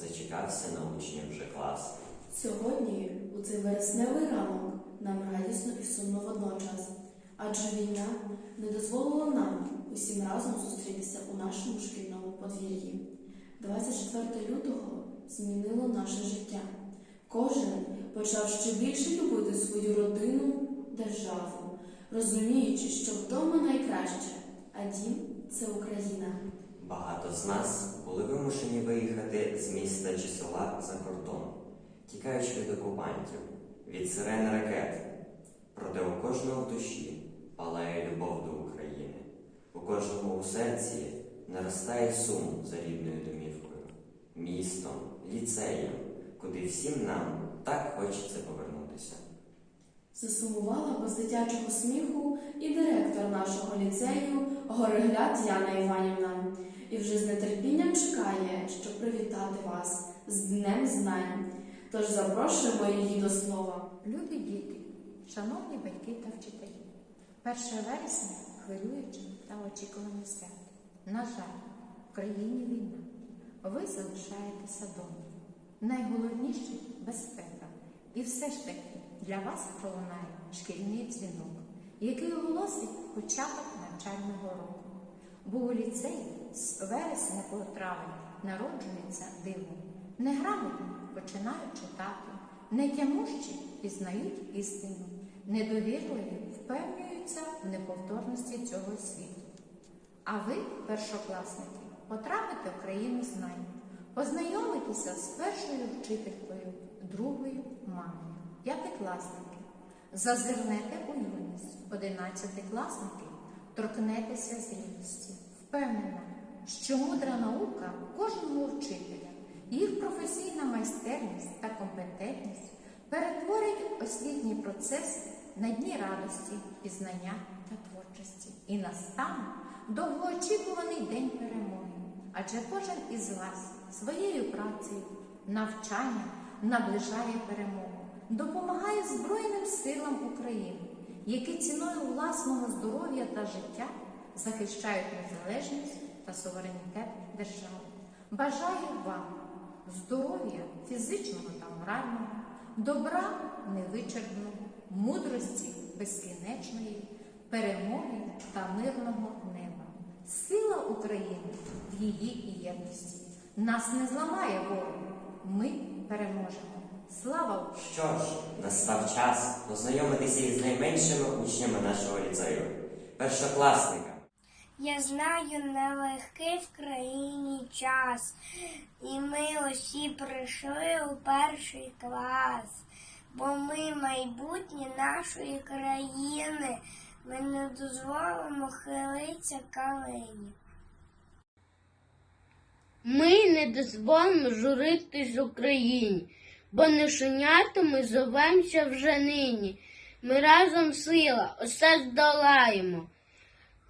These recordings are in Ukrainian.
Зачекався на учнів вже клас. Сьогодні, у цей вересневий ранок, нам радісно і сумно водночас, адже війна не дозволила нам усім разом зустрітися у нашому шкільному подвір'ї. 24 лютого змінило наше життя. Кожен почав ще більше любити свою родину, державу, розуміючи, що вдома найкраще, а дім це Україна. Багато з нас були вимушені виїхати з міста чи села за кордон, тікаючи від окупантів, від сирен ракет. Проте у кожного в душі палає любов до України, у кожного у серці наростає сум за рідною домівкою, містом, ліцеєм, куди всім нам так хочеться повернутися. Засумувала без дитячого сміху і директор нашого ліцею Горегляд Яна Іванівна. І вже з нетерпінням чекає, щоб привітати вас з Днем Знань. Тож запрошуємо її до слова. Любі діти, шановні батьки та вчителі, 1 вересня хвилююче та очікуване свято. На жаль, в країні війна. Ви залишаєтеся вдома. Найголовніше безпека. І все ж таки для вас пролунає шкільний дзвінок, який оголосить початок навчального року. Бо у ліцеї з вересня по травень народжується диво. Неграмотні починають читати, нетямущі пізнають істину, недовірливі впевнюються в неповторності цього світу. А ви, першокласники, потрапите в країну знань, познайомитеся з першою вчителькою, другою мамою, п'ятикласники, зазирнете у юність, одинадцятикласники, торкнетеся зрілості, впевнена, що мудра наука кожного вчителя, їх професійна майстерність та компетентність перетворить освітній процес на дні радості, пізнання та творчості. І настане довгоочікуваний день перемоги. Адже кожен із вас своєю працею, навчанням наближає перемогу, допомагає Збройним силам України, які ціною власного здоров'я та життя захищають незалежність та суверенітет держави. Бажаю вам здоров'я фізичного та морального, добра невичерпного, мудрості безкінечної, перемоги та мирного неба. Сила України в її єдності. Нас не зламає ворог. Ми переможемо. Слава! Що ж, настав час познайомитися із найменшими учнями нашого ліцею, першокласниками. Я знаю нелегкий в країні час, і ми усі прийшли у перший клас, бо ми майбутнє нашої країни. Ми не дозволимо хилитися калині. Ми не дозволимо журитись Україні, бо не шенятами зовемося вже нині. Ми разом сила, усе здолаємо.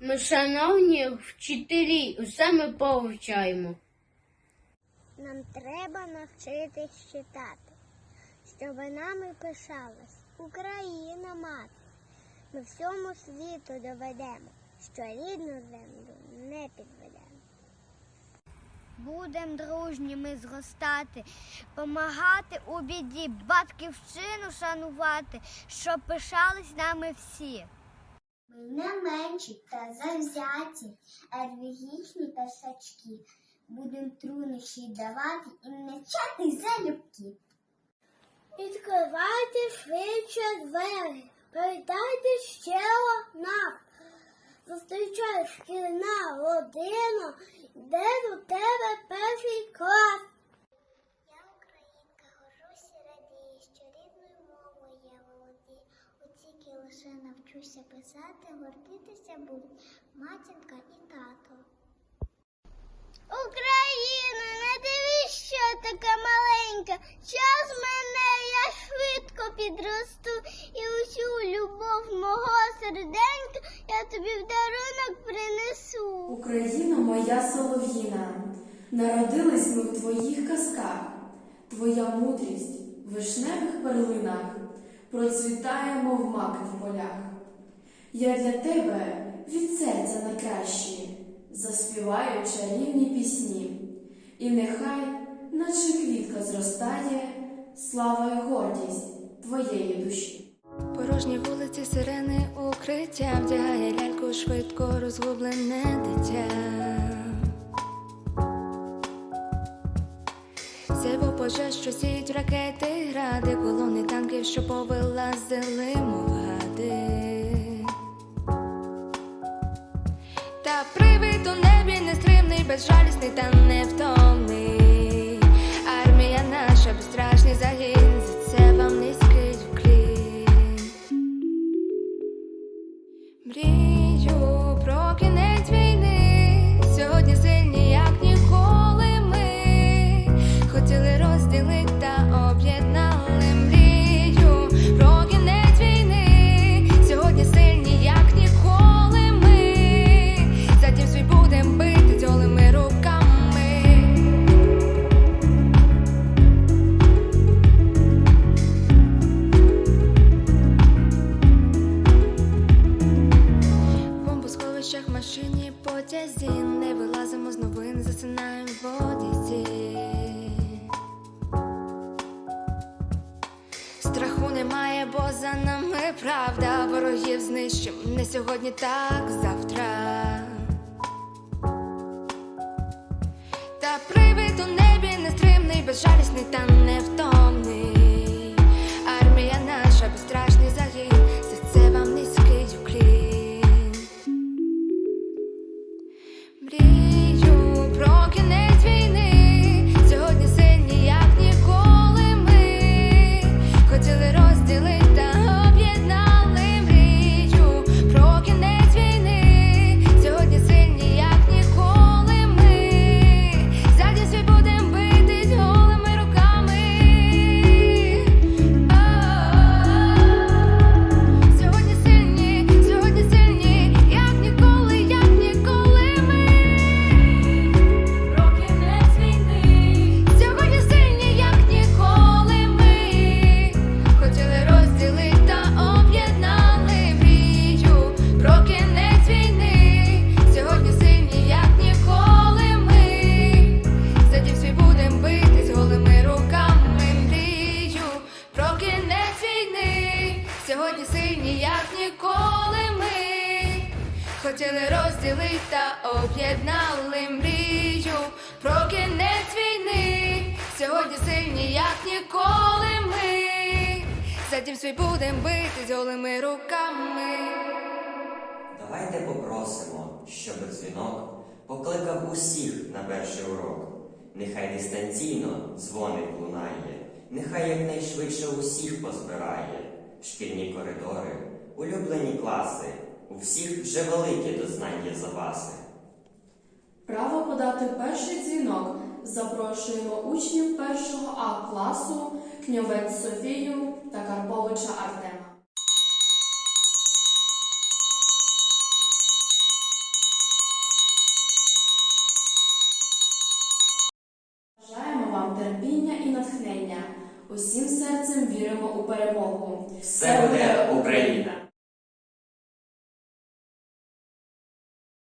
Ми, шановні вчителі, усе ми повчаємо. Нам треба навчитись читати, щоб нами пишалась Україна мати. Ми всьому світу доведемо, що рідну землю не підведемо. Будем дружніми зростати, помагати у біді, батьківщину шанувати, щоб пишались нами всі. Не менші та завзяті, енергічні та сачки. Будем трунощі давати і навчати залюбки. Відкривайте швидше двері, передайте ще нам. Зустрічай шкільна родина, де до тебе перший клас. Я українка, горжусь і радію, що рідною мовою я володію. У тільки лише навчуся писати, гордитися будуть матінка і тато. Україна, не дивись, що така маленька. Час мене, я швидко підросту, і усю любов мого серденька я тобі в дарунок принесу. Україна моя солов'їна, народились ми в твоїх казках, твоя мудрість в вишневих перлинах процвітає, мов маки в полях. Я для тебе від серця найкращі, заспіваю чарівні пісні. І нехай, наче квітка зростає, слава й гордість твоєї душі. Порожні вулиці, сирени, укриття вдягає ляльку швидко розгублене дитя. Сяйво пожеж, що сіють ракети, гради, колони танків, що повилазили, мов гади. Та привид у небі нестримний, безжалісний та невтомний. За нами правда. Ворогів знищим не сьогодні, так завтра. Та привид у небі нестримний, безжалісний та невтомний. Армія наша, безстрашний загін, Хотіли розділити та об'єднали мрію про кінець війни. Сьогодні сильні, як ніколи ми. За дім свій будем битись голими руками. Давайте попросимо, щоб дзвінок покликав усіх на перший урок. Нехай дистанційно дзвоник лунає, нехай якнайшвидше усіх позбирає. Шкільні коридори, улюблені класи, у всіх вже великі до знань є запаси. Право подати перший дзвінок. Запрошуємо учнів першого А класу, кньовець Софію та Карповича Артема. Бажаємо вам терпіння і натхнення. Усім серцем віримо у перемогу. Все буде!